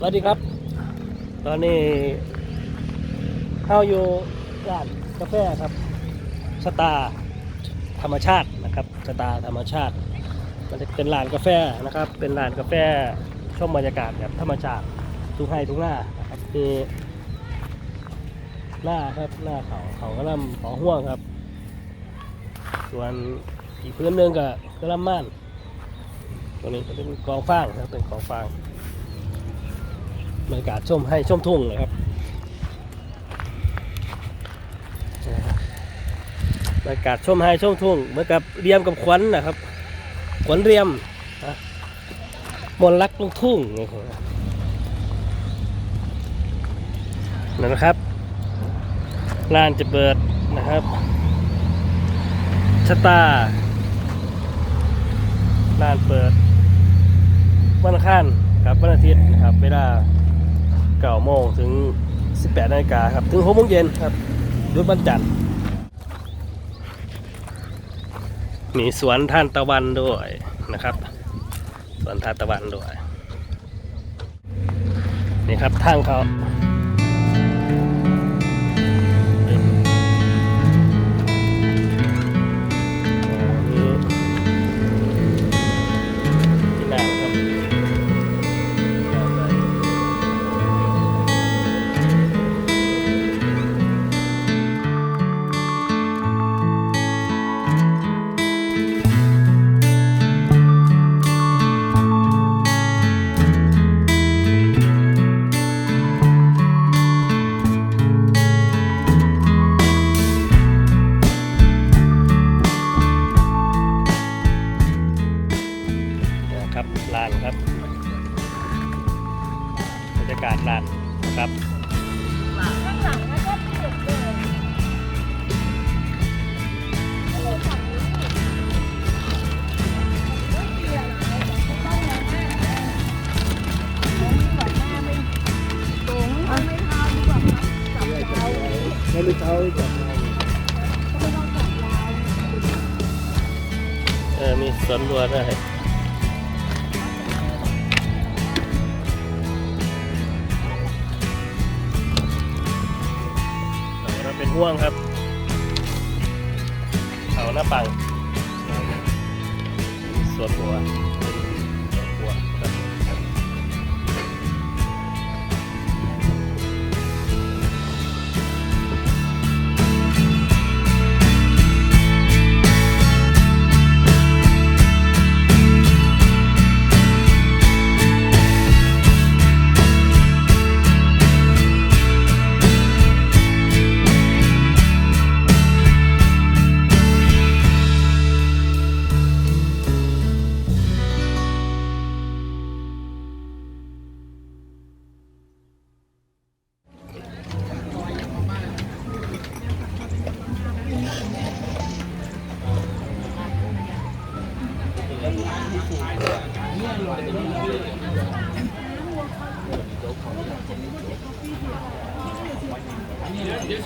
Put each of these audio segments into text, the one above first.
สวัสดีครับ ตอนนี้เข้าอยู่ร้านกาแฟครับสตาร์ธรรมชาตินะครับสตาร์ธรรมชาติ มันจะเป็นร้านกาแฟนะครับ เป็นร้านกาแฟชมบรรยากาศแบบธรรมชาติทุกให้ทุกหน้านะครับคือหน้าครับหน้าเขาเขากระลำเขาห่วงครับ ส่วนอีกพื้นหนึงก็กระลำม่านตัวนี้ก็เป็นกองฟางนะครับเป็นกองฟาง บรรยากาศชมให้ชมทุ่งนะครับบรรยากาศชมให้ชมทุ่งเหมือนกับเรียมกับขวัญนะครับ ขวัญเรียมมนรักลูกทุ่งนั่นนะครับร้านจะเปิดนะครับชะตาร้านเปิดวันอังคารครับวันอาทิตย์นะครับเวลา เก้าโมงถึง 18นาฬิกาครับ ถึง6โมงเย็นครับหยุดวันจันทร์มีสวนท่านตะวันด้วยนะครับ สวนท่านตะวันด้วย นี่ครับทางเขา มีสวนบัวด้วยเราเป็นห่วงครับเขาหน้าปังสวนหัว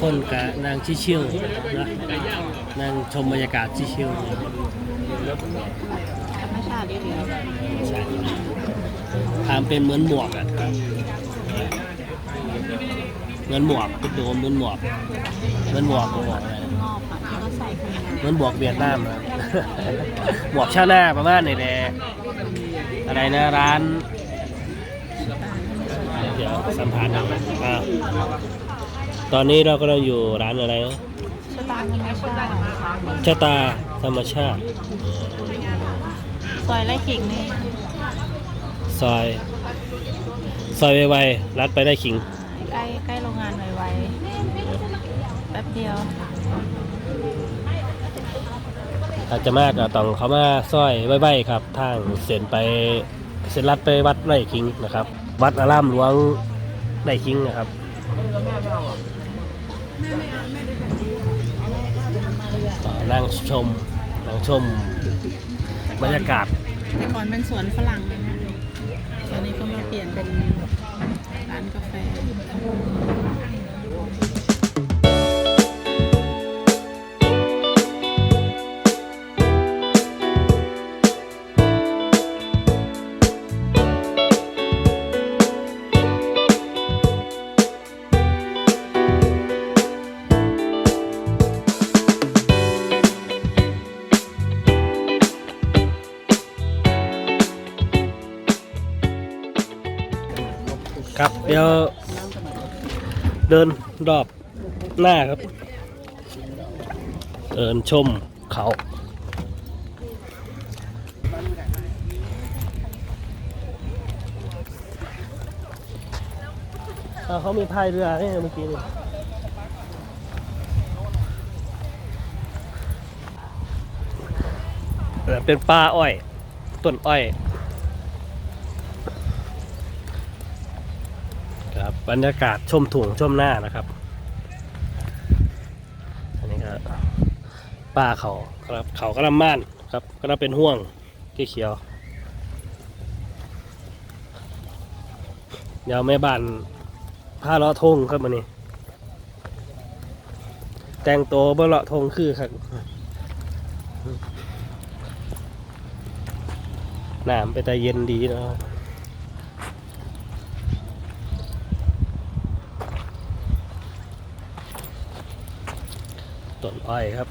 คนกับนางชิชิวนะนางชมบรรยากาศชิวๆธรรมชาติดีใช่ทำเป็นเหมือนหมวกอะเหมือนหมวกเป็นตัวเหมือนหมวกเหมือนหมวกหมวกอะไรเหมือนหมวกเวียดนามอะหมวกชาวนาประมาณนี้แหละ อะไรนะร้านเดี๋ยวสัมภาษณ์หน่อยอ่าตอนนี้เราก็เราอยู่ร้านอะไรนะชะตาธรรมชาติชะตาธรรมชาติซอยไร่ขิงนี่ซอย ซอยไวๆรัดไปได้ขิง ใกล้ใกล้โรงงานไวๆแป๊บเดียว อาจจะมากอะต้องเขามาซอยไว้ๆครับทางเส้นไปเส้นลัดไปวัดไร่คิงนะครับ วัดอารามหลวงไร่คิงนะครับนั่งชมนั่งชมบรรยากาศแต่ก่อนเป็นสวนฝรั่งเลยนะตอนนี้ก็มาเปลี่ยนเป็นร้านกาแฟ ดี๋ยวเดินรอบหน้าครับ เดินชมเขาเขามีพายเรือให้เมื่อกี้นี่เออเป็นปลาอ้อย ต้นอ้อย ครั บรรยากาศชมถุงชมหน้านะครับ อันนี้ก็ป่าเขาครับเขากระลำม่านครับก็น่าเป็นห่วงเขียวเดี๋ยวแม่บ้านผ้าเลาะทงครับมันนี้แต่งตัวเบ่เลาะทงคือครับน้ำไปแต่เย็นดีเนาะ อ้อยครับ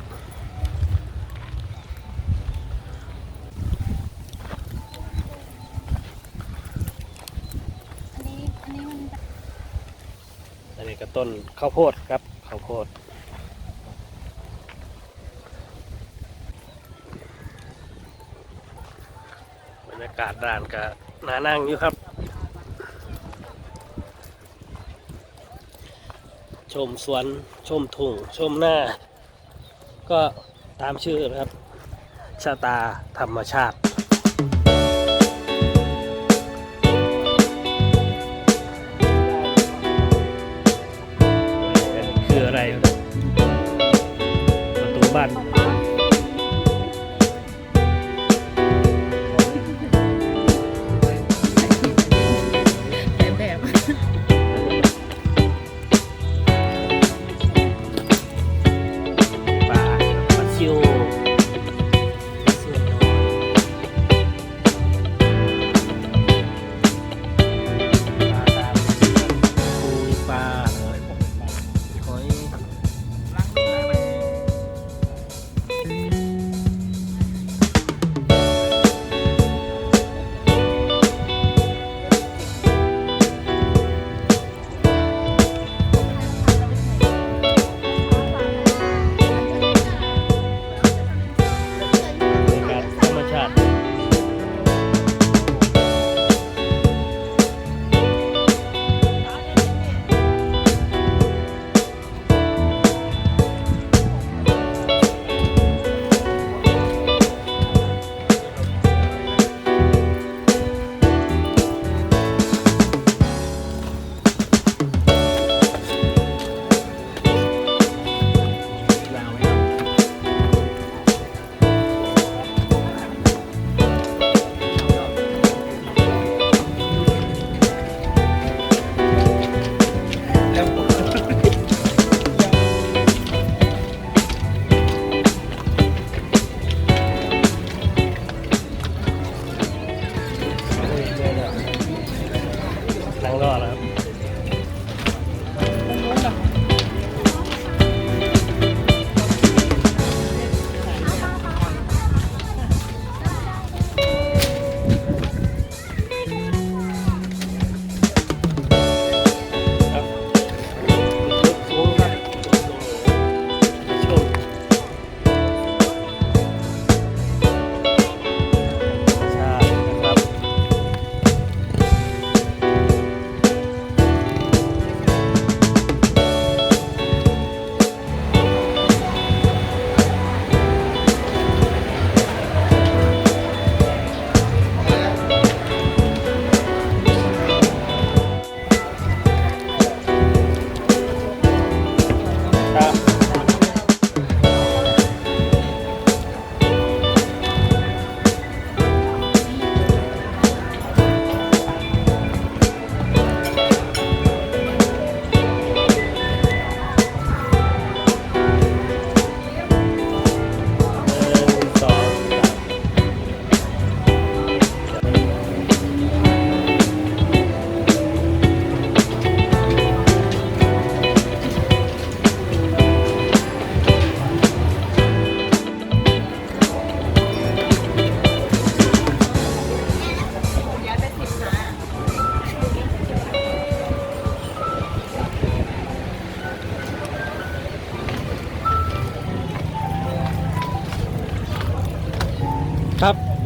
อันนี้อันนี้มันอันนี้ก็ต้นข้าวโพดครับข้าวโพดบรรยากาศด่านก็น่านั่งอยู่ครับ ชมสวน ชมทุ่ง ชมหน้า ก็ตามชื่อนะครับ ชะตาธรรมชาติ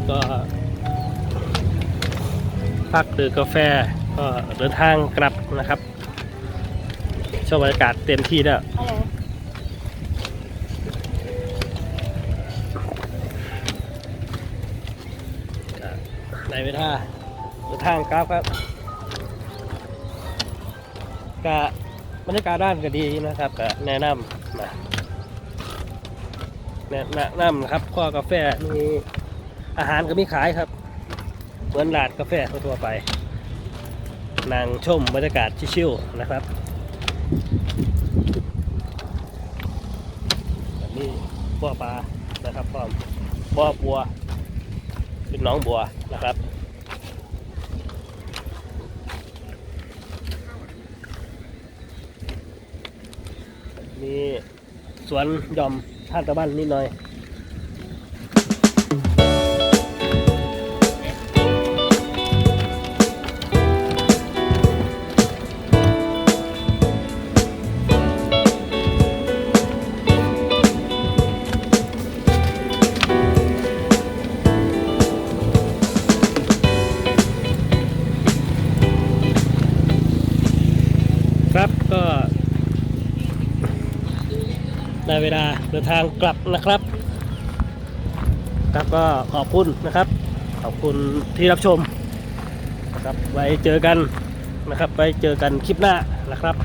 ก็พักดื่มกาแฟก็เดินทางกลับนะครับชมบรรยากาศเต็มที่แล้วอะไรในเวลาเดินทางกลับครับกะบรรยากาศด้านก็ดีนะครับก็แนะนำนะแนะแนะนำนะครับข้อกาแฟมี อาหารก็มีขายครับ เหมือนร้านกาแฟทั่วไปนั่งชมบรรยากาศชิวๆนะครับแบบนี้บ่อปลานะครับพร้อมบ่อบัวเป็นน้องบัวนะครับมีสวนยอมท่าตะบันนิดหน่อย ทางกลับนะครับครับก็ขอบคุณนะครับ ขอบคุณที่รับชมนะครับไว้เจอกันนะครับ ไว้เจอกันคลิปหน้านะครับ